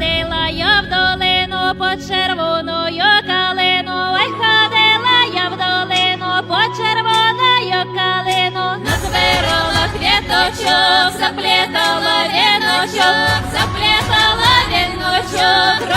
ходила я в долину по червоною калину, ой, ходила я в долину по червоною калину, назбирала квіточок, заплітала віночок, заплітала віночок,